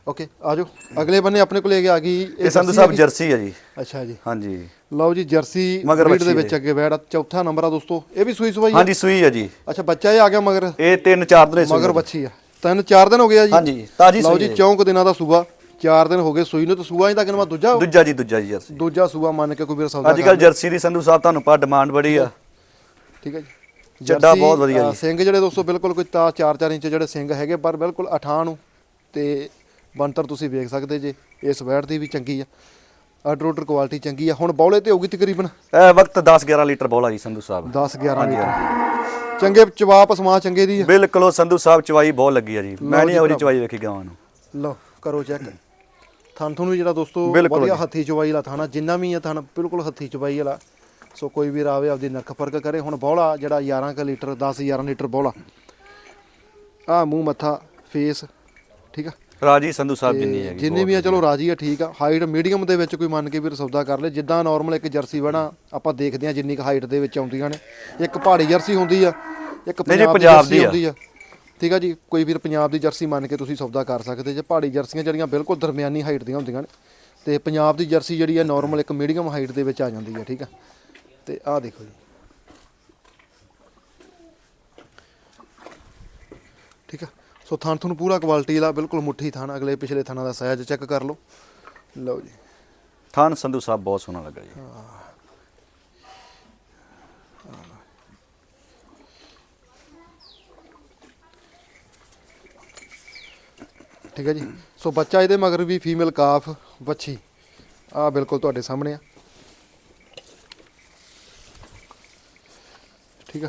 ਓਕੇ ਆਜੋ ਅਗਲੇ ਬੰਨੇ ਆਪਣੇ ਕੋਲੇ ਆ ਗਈ। ਇਹ ਸੰਧੂ ਸਾਹਿਬ ਜਰਸੀ ਹੈ ਜੀ। ਅੱਛਾ ਜੀ। ਹਾਂਜੀ। ਲਓ ਜੀ ਜਰਸੀ ਬਰੀਡ ਦੇ ਵਿੱਚ ਅੱਗੇ ਬੈਠਾ ਚੌਥਾ ਨੰਬਰ ਆ ਦੋਸਤੋ। ਇਹ ਵੀ ਸੂਈ ਸਵਾਈ ਹੈ? ਹਾਂਜੀ ਸੂਈ ਹੈ ਜੀ। ਅੱਛਾ ਬੱਚਾ ਇਹ ਆ ਗਿਆ ਮਗਰ? ਇਹ 3-4 ਦਿਨ ਮਗਰ ਬੱਚੀ ਆ। ਤਿੰਨ ਚਾਰ ਦਿਨ ਹੋ ਗਿਆ ਜੀ। ਹਾਂਜੀ ਤਾਜੀ ਲਓ ਜੀ ਚੌਂਕ ਦਿਨਾਂ ਦਾ ਸੂਬਾ ਚਾਰ ਦਿਨ ਹੋ ਗਏ ਸੂਈ ਨੂੰ ਤੇ ਸੂਆ ਹੀ ਤਾਂ ਕਿਨਵਾ ਦੂਜਾ ਦੂਜਾ ਜੀ ਦੂਜਾ ਜੀ ਜਰਸੀ ਦੂਜਾ ਸੂਆ ਮੰਨ ਕੇ ਕੋਈ ਵੀਰ ਸੌਦਾ ਅੱਜ ਕੱਲ ਜਰਸੀ ਦੀ ਸੰਧੂ ਸਾਹਿਬ ਤੁਹਾਨੂੰ ਪਾ ਡਿਮਾਂਡ ਬੜੀ ਆ। ਠੀਕ ਹੈ ਜੀ। ਚੱਡਾ ਬਹੁਤ ਵਧੀਆ ਜੀ। ਸਿੰਘ ਜਿਹੜੇ ਦੋਸਤੋ ਬਿਲਕੁਲ ਕੋਈ ਤਾਂ 4-4 ਇੰਚ ਜਿਹੜੇ ਸਿੰਘ ਹੈਗੇ ਪਰ ਬਿਲਕੁਲ ਅਠਾਂ ਨੂੰ ਤੇ ਬੰਤਰ ਤੁਸੀਂ ਵੇਖ ਸਕਦੇ ਜੇ ਇਸ ਵੈਟ ਦੀ ਵੀ ਚੰਗੀ ਆ। ਆਰਡਰ ਕੁਆਲਿਟੀ ਚੰਗੀ ਆ। ਹੁਣ ਬੌਲੇ ਤੇ ਹੋਗੀ ਤਕਰੀਬਨ? ਇਹ ਵਕਤ 10 11 ਲੀਟਰ ਬੌਲਾ ਜੀ ਸੰਧੂ ਸਾਹਿਬ। 10 11 ਲੀਟਰ। ਚੰਗੇ ਚਵਾਪ ਸਮਾ ਚੰਗੇ ਦੀ ਬਿਲਕੁਲ ਸੰਧੂ ਸਾਹਿਬ ਚਵਾਈ ਬਹੁਤ ਲੱਗੀ ਆ ਜੀ। ਮੈਂ ਨਹੀਂ ਉਹ ਚਵਾਈ ਵੇਖੀ ਗਾਵਾਂ ਨੂੰ। ਲਓ ਕਰੋ ਚੈੱਕ। ਥਣ ਤੁਹਾਨੂੰ ਜਿਹੜਾ ਦੋਸਤੋ ਬਿਲਕੁਲ ਵਧੀਆ। ਹੱਥੀ ਚਵਾਈ ਵਾਲਾ ਥਾਣਾ ਜਿੰਨਾ ਵੀ ਆ ਥਣ ਬਿਲਕੁਲ ਹੱਥੀ ਚਵਾਈ ਵਾਲਾ। ਸੋ ਕੋਈ ਵੀ ਰਾਵੇ ਆਪਦੀ ਨੱਕ ਫ਼ਰਕ ਕਰੇ। ਹੁਣ ਬੌਲਾ ਜਿਹੜਾ 11 ਕ ਲੀਟਰ 10 11 ਲੀਟਰ ਬੌਲਾ। ਆ ਮੂੰਹ ਮੱਥਾ ਫੇਸ ਠੀਕ ਆ? ਰਾਜੀ ਸੰਧੂ ਸਾਹਿਬ ਜਿੰਨੀ ਹੈਗੀ ਜਿੰਨੇ ਵੀ ਆ ਚਲੋ ਰਾਜੀ ਆ ਠੀਕ ਆ। ਹਾਈਟ ਮੀਡੀਅਮ ਦੇ ਵਿੱਚ ਕੋਈ ਮੰਨ ਕੇ ਵੀਰ ਸੌਦਾ ਕਰ ਲੇ। ਜਿੱਦਾਂ ਨਾਰਮਲ ਇੱਕ ਜਰਸੀ ਬਣਾ ਆਪਾਂ ਦੇਖਦੇ ਆ ਜਿੰਨੀ ਕ ਹਾਈਟ ਦੇ ਵਿੱਚ ਆਉਂਦੀਆਂ ਨੇ। ਇੱਕ ਪਹਾੜੀ ਜਰਸੀ ਹੁੰਦੀ ਆ ਇੱਕ ਪੰਜਾਬ ਦੀ। ਹੁੰਦੀ ਆ। ਠੀਕ ਆ ਜੀ ਕੋਈ ਵੀਰ ਪੰਜਾਬ ਦੀ ਜਰਸੀ ਮੰਨ ਕੇ ਤੁਸੀਂ ਸੌਦਾ ਕਰ ਸਕਦੇ ਜੇ ਪਹਾੜੀ ਜਰਸੀਆਂ ਜਿਹੜੀਆਂ ਬਿਲਕੁਲ ਦਰਮਿਆਨੀ ਹਾਈਟ ਦੀਆਂ ਹੁੰਦੀਆਂ ਨੇ ਤੇ ਪੰਜਾਬ ਦੀ ਜਰਸੀ ਜਿਹੜੀ ਆ ਨਾਰਮਲ ਇੱਕ ਮੀਡੀਅਮ ਹਾਈਟ ਦੇ ਵਿੱਚ ਆ ਜਾਂਦੀ ਆ ਠੀਕ ਆ। ਤੇ ਆਹ ਦੇਖੋ ਜੀ। ਠੀਕ ਆ ਸੋ ਥਣ ਤੁਹਾਨੂੰ ਪੂਰਾ ਕੁਆਲਿਟੀ ਵਾਲਾ ਬਿਲਕੁਲ ਮੁੱਠੀ ਥਣ ਅਗਲੇ ਪਿਛਲੇ ਥਣਾਂ ਦਾ ਸਾਈਜ਼ ਚੈੱਕ ਕਰ ਲਓ। ਲਓ ਜੀ। ਥਾਨ ਸੰਧੂ ਸਾਹਿਬ ਬਹੁਤ ਸੋਹਣਾ ਲੱਗਾ ਜੀ। ਠੀਕ ਹੈ ਜੀ। ਸੋ ਬੱਚਾ ਇਹਦੇ ਮਗਰ ਵੀ ਫੀਮੇਲ ਕਾਫ ਬੱਚੀ ਆ ਬਿਲਕੁਲ ਤੁਹਾਡੇ ਸਾਹਮਣੇ ਆ। ਠੀਕ ਆ।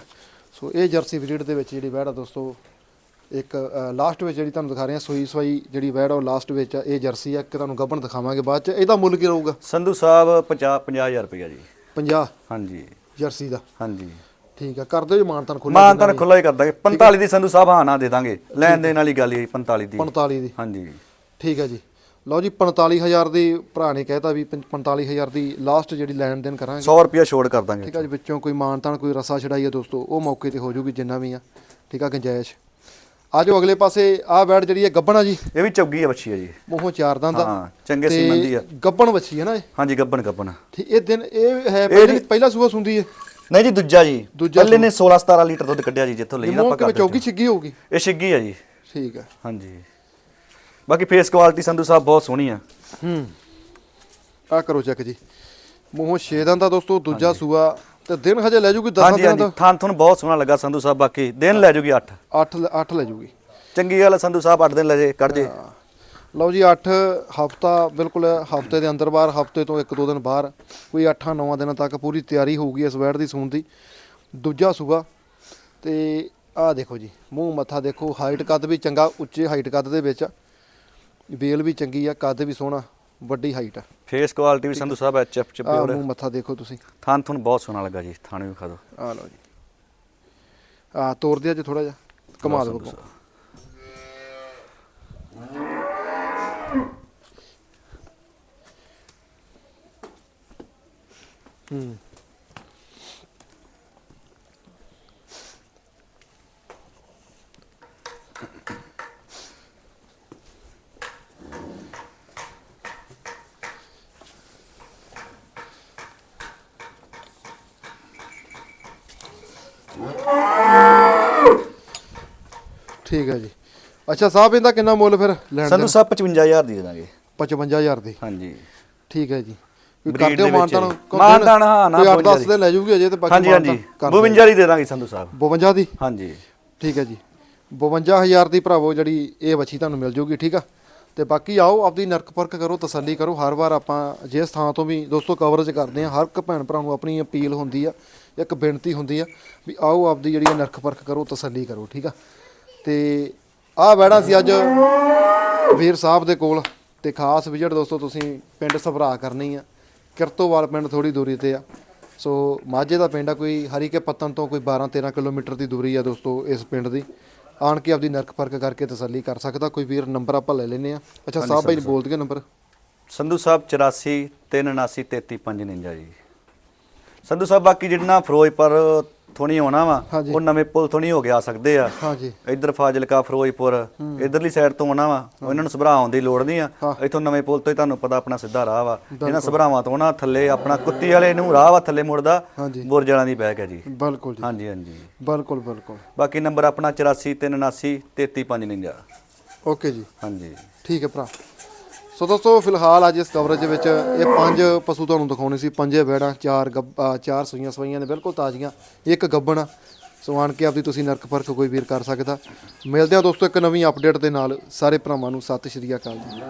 ਸੋ ਇਹ ਜਰਸੀ ਬਰੀਡ ਦੇ ਵਿੱਚ ਜਿਹੜੀ ਵੈੜ ਆ ਦੋਸਤੋ ਇੱਕ ਲਾਸਟ ਵਿੱਚ ਜਿਹੜੀ ਤੁਹਾਨੂੰ ਦਿਖਾ ਰਹੇ ਆ ਸੋਈ ਸੋਈ ਜਿਹੜੀ ਵੈੜ ਉਹ ਲਾਸਟ ਵਿੱਚ ਆ ਇਹ ਜਰਸੀ ਆ। ਇੱਕ ਤੁਹਾਨੂੰ ਗੱਭਣ ਦਿਖਾਵਾਂਗੇ ਬਾਅਦ ਚ। ਇਹਦਾ ਮੁੱਲ ਕੀ ਰਹੂਗਾ? ਸੰਧੂ ਸਾਹਿਬ 50 50000 ਰੁਪਇਆ ਜੀ। 50 ਹਾਂਜੀ। ਜਰਸੀ ਦਾ। ਹਾਂਜੀ। ਠੀਕ ਆ ਕਰ ਦਿਓ ਜੀ ਮਾਨਤਨ ਖੁੱਲਾ ਮਾਨ ਤਾਂ ਖੁੱਲਾ ਹੀ ਕਰ ਦਾਂਗੇ 45 ਦੀ ਸੰਧੂ ਸਾਹਿਬ ਹਾਂ ਨਾ ਦੇ ਦਾਂਗੇ। ਲੈਣ ਦੇਣ ਵਾਲੀ ਗੱਲ ਹੀ 45 ਦੀ। 45 ਦੀ। ਹਾਂਜੀ। ਠੀਕ ਹੈ ਜੀ। ਲਓ ਜੀ 45000 ਦੀ ਭਰਾ ਨੇ ਕਹਿਤਾ ਵੀ 45000 ਦੀ ਲਾਸਟ ਜਿਹੜੀ ਲੈਣ ਦੇਣ ਕਰਾਂਗੇ। 100 ਰੁਪਇਆ ਛੋੜ ਕਰ ਦਾਂਗੇ ਠੀਕ ਆ ਜੀ ਵਿੱਚੋਂ ਕੋਈ ਮਾਨਤਾਨ ਕੋਈ ਰਸਾ ਛੜਾਈ ਆ ਦੋਸਤੋ ਉਹ ਮੌਕੇ ਤੇ ਹੋ ਜੂਗੀ ਜਿੰਨਾ ਵੀ ਆ। ਠੀਕ ਆ ਗੰਜਾਇਸ਼। ਆ ਜਾਓ ਅਗਲੇ ਪਾਸੇ ਆ ਬੈੜ ਜਿਹੜੀ ਹੈ ਗੱਬਣਾ ਜੀ। ਇਹ ਵੀ ਚੌਗੀ ਆ ਬੱਚੀ ਆ ਜੀ। ਮੂੰਹੋਂ ਚਾਰ ਦੰਦ ਆ। ਹਾਂ ਚੰਗੇ ਸੀਮਨ ਦੀ ਆ। ਗੱਬਣ ਵੱਛੀ ਹੈ ਨਾ ਇਹ। ਹਾਂਜੀ ਗੱਬਨ ਠੀਕ ਇਹ ਦਿਨ ਇਹ ਹੈ ਪਹਿਲੀ ਪਹਿਲਾ ਸੂਆ ਸੁੰਦੀ ਹੈ ਨਹੀਂ ਜੀ ਦੂਜਾ ਜੀ। ਦੂਜਾ ਪਹਿਲੇ ਨੇ 16 17 ਲੀਟਰ ਦੁੱਧ ਕੱਢਿਆ ਜੀ ਜਿੱਥੋਂ ਲਈ ਨਾ ਆਪਾਂ ਕਰਦੇ ਚੌਕੀ ਛਿੱਗੀ ਹੋਊਗੀ। ਇਹ ਛਿੱਗੀ ਆ ਜੀ। ਠੀਕ ਆ। ਹਾਂਜੀ। ਬਾਕੀ ਫੇਸ ਕੁਆਲਿਟੀ ਸੰਧੂ ਸਾਹਿਬ ਬਹੁਤ ਸੋਹਣੀ ਆ। ਹੂੰ। ਆ ਕਰੋ ਚੈੱਕ ਜੀ। ਮੂੰਹੋਂ ਛੇ ਦੰਦ ਦਾ ਦੋਸਤੋ ਦੂਜਾ ਸੂਆ ਤੇ ਦਿਨ ਹਜੇ ਲੈ ਜੂਗੀ 10 ਹਾਂਜੀ ਦਿਨਾਂ ਹਾਂਜੀ। ਦਾ ਥਾਨ ਤੁਹਾਨੂੰ ਬਹੁਤ ਸੋਹਣਾ ਲੱਗਾ ਸੰਧੂ ਸਾਹਿਬ ਬਾਕੀ। ਦਿਨ ਲੈ ਜੂਗੀ 8 8 8 ਲੈ ਜੂਗੀ। ਚੰਗੀ ਗੱਲ ਸੰਧੂ ਸਾਹਿਬ 8 ਦਿਨ ਲੈ ਜੇ ਕੱਢ ਜੇ। ਲਓ ਜੀ 8 ਹਫਤਾ ਬਿਲਕੁਲ ਹਫ਼ਤੇ ਦੇ ਅੰਦਰ ਬਾਹਰ ਹਫ਼ਤੇ ਤੋਂ ਇੱਕ ਦੋ ਦਿਨ ਬਾਹਰ ਕੋਈ 8-9 ਦਿਨਾਂ ਤੱਕ ਪੂਰੀ ਤਿਆਰੀ ਹੋਊਗੀ ਇਸ ਵੈੜ ਦੀ ਸੂਣ ਦੀ। ਦੂਜਾ ਸੂਆ ਤੇ ਆਹ ਦੇਖੋ ਜੀ ਮੂੰਹ ਮੱਥਾ ਦੇਖੋ ਹਾਈਟ ਕੱਦ ਵੀ ਚੰਗਾ ਉੱਚੇ ਹਾਈਟ ਕੱਦ ਦੇ ਵਿੱਚ ਆ। ਵੇਲ ਵੀ ਚੰਗੀ ਆ ਕੱਦ ਵੀ ਸੋਹਣਾ ਵੱਡੀ ਹਾਈਟ ਆ। ਫੇਸ ਕੁਆਲਿਟੀ ਵੀ ਸੰਧੂ ਸਾਹਿਬ ਐਚ ਐਫ ਚ ਆਹ ਪਿਓਰ ਮੂੰਹ ਮੱਥਾ ਦੇਖੋ ਤੁਸੀਂ। ਥਾਨ ਤੁਹਾਨੂੰ ਬਹੁਤ ਸੋਹਣਾ ਲੱਗਾ ਜੀ ਥਾਨ ਵੀ ਖਾ ਦਿਓ। ਆਹ ਲਓ ਜੀ। ਆਹ ਤੋੜ ਦਿਆ ਜੇ ਥੋੜਾ ਜਿਹਾ। ਕਮਾ ਦਿਓ ਹੂੰ ਠੀਕ ਹੈ ਜੀ। ਅੱਛਾ ਸਾਹਿਬ ਇਹਦਾ ਕਿੰਨਾ ਮੁੱਲ ਫਿਰ ਲੈਣ ਸੰਧੂ ਸਾਹਿਬ 55000 ਦੀ ਦੇ ਦਾਂਗੇ 55000 ਦੀ। ਹਾਂਜੀ। ਠੀਕ ਹੈ ਜੀ। Breed ਕਰ ਦਿਓ ਦੇ ਵਿੱਚ ਮਾਨਤਾਨ ਹੀ। ਮਾਨਤਾਨ, ਹਾਂ, ਨਾ, ਕੋਈ 8 52 10 ਦੇ। ਲੈ ਜੂਗੀ ਅਜੇ ਤੇ ਬਾਕੀ ਹਾਂਜੀ ਹਾਂਜੀ ਮਾਨਤਾਨ ਕਰ ਦਿਓ। 52 ਦੀ ਦੇ ਦਾਂਗੇ ਸੰਧੂ ਸਾਹਿਬ। 52 ਦੀ? ਹਾਂਜੀ। ਠੀਕ ਹੈ ਜੀ। 52000 ਦੀ ਭਰਾਵੋ ਜਿਹੜੀ ਇਹ ਵੱਛੀ ਤੁਹਾਨੂੰ ਮਿਲ ਜੂਗੀ ਠੀਕ ਆ? ਤੇ ਬਾਕੀ ਆਓ ਆਪਦੀ ਨਰਕ ਕਰੋ ਤਸੱਲੀ ਕਰੋ। ਹਰ ਵਾਰ ਆਪਾਂ ਜਿਸ ਥਾਂ ਤੋਂ ਵੀ ਦੋਸਤੋ ਕਵਰੇਜ ਕਰਦੇ ਆ ਹਰ ਇੱਕ ਭੈਣ ਭਰਾ ਨੂੰ ਆਪਣੀ ਅਪੀਲ ਹੁੰਦੀ ਆ ਇੱਕ ਬੇਨਤੀ ਹੁੰਦੀ ਆ ਵੀ ਆਓ ਆਪਦੀ ਜਿਹੜੀ ਨਰਕ ਪਰਖ ਕਰੋ ਤਸੱਲੀ ਕਰੋ ਠੀਕ ਆ? ਤੇ ਆਹ ਵੈੜਾ ਸੀ ਅੱਜ ਵੀਰ ਸਾਹਿਬ ਦੇ ਕੋਲ ਤੇ ਖਾਸ ਵਿਜ਼ਿਟ ਦੋਸਤੋ ਤੁਸੀਂ ਪਿੰਡ ਸਭਰਾ ਕਰਨੀ ਆ। ਕਿਰਤੋਵਾਲ ਪਿੰਡ ਥੋੜੀ ਦੂਰੀ ਤੇ ਆ। ਸੋ ਮਾਝੇ ਦਾ ਪਿੰਡ ਆ ਕੋਈ ਹਰੀਕੇ ਪੱਤਨ ਤੋਂ ਕੋਈ 12 13 ਕਿਲੋਮੀਟਰ ਦੀ ਦੂਰੀ ਆ ਦੋਸਤੋ ਇਸ ਪਿੰਡ ਦੀ। ਆਣ ਕੇ ਆਪਦੀ ਨਰਕ ਪਰਖ ਕਰਕੇ ਤਸੱਲੀ ਕਰ ਸਕਦਾ ਕੋਈ ਵੀਰ ਨੰਬਰ ਆਪਾਂ ਲੈ ਲੈਨੇ ਆ। ਅੱਛਾ ਸਾਹਿਬ ਭਾਈ ਬੋਲ ਦਈਏ ਨੰਬਰ? ਸੰਧੂ ਸਾਹਿਬ 84 379 3359 ਜੀ। ਸੰਧੂ ਸਾਹਿਬ ਬਾਕੀ ਜਿਹੜਾ ਫਿਰੋਜ਼ਪੁਰ ਥੋਣੀ ਆਉਣਾ ਵਾ ਹਾਂਜੀ। ਉਹ ਨਵੇਂ ਪੁਲ ਥੋਣੀ ਹੋ ਕੇ ਆ ਸਕਦੇ ਆ। ਹਾਂਜੀ। ਇੱਧਰ ਫਾਜ਼ਿਲਕਾ ਫਿਰੋਜ਼ਪੁਰ ਇਧਰਲੀ ਸਾਈਡ ਤੋਂ ਆਉਣਾ ਵਾ ਉਹਨਾਂ ਨੂੰ ਸਭਰਾ ਆਉਣ ਦੀ ਲੋੜ ਨਹੀਂ ਆ। ਹਾਂ। ਇੱਥੋਂ ਨਵੇਂ ਪੁਲ ਤੋਂ ਹੀ ਤੁਹਾਨੂੰ ਪਤਾ ਆਪਣਾ ਸਿੱਧਾ ਰਾਹ ਵਾ। ਇਹਨਾਂ ਸਭਰਾਵਾਂ ਤੋਂ ਨਾ ਥੱਲੇ ਆਪਣਾ ਕੁੱਤੀ ਵਾਲੇ ਨੂੰ ਰਾਹ ਵਾ ਥੱਲੇ ਮੁੜਦਾ ਹਾਂਜੀ। ਬੁਰਜ ਵਾਲਾਂ ਦੀ ਬੈਕ ਹੈ ਜੀ। ਬਿਲਕੁਲ ਜੀ। ਹਾਂਜੀ ਹਾਂਜੀ। ਬਿਲਕੁਲ ਬਿਲਕੁਲ। ਬਾਕੀ ਨੰਬਰ ਆਪਣਾ 84 379 3359 ਓਕੇ ਜੀ। ਹਾਂਜੀ। ਠੀਕ ਹੈ ਭਰਾ। ਸੋ ਦੋਸਤੋ, ਫਿਲਹਾਲ ਅੱਜ ਇਸ ਕਵਰੇਜ ਦੇ ਵਿੱਚ ਇਹ ਪੰਜ ਪਸ਼ੂ ਤੁਹਾਨੂੰ ਦਿਖਾਉਣੇ ਸੀ, ਪੰਜੇ ਬੈੜਾਂ, ਚਾਰ ਗੱਬ- ਚਾਰ ਸੂਈਆਂ ਸਵਾਈਆਂ ਨੇ, ਬਿਲਕੁਲ ਤਾਜ਼ੀਆਂ, ਇੱਕ ਗੱਬਣ ਆ। ਸੋ ਆਣ ਕੇ ਆਪਦੀ ਤੁਸੀਂ ਨਰਕ ਪਰਖ ਕੋਈ ਵੀਰ ਕਰ ਸਕਦਾ ਮਿਲਦੇ ਆ ਦੋਸਤੋ ਇੱਕ ਨਵੀਂ ਅਪਡੇਟ ਦੇ ਨਾਲ, ਸਾਰੇ ਭਰਾਵਾਂ ਨੂੰ, ਸਤਿ ਸ਼੍ਰੀ ਅਕਾਲ ਜੀ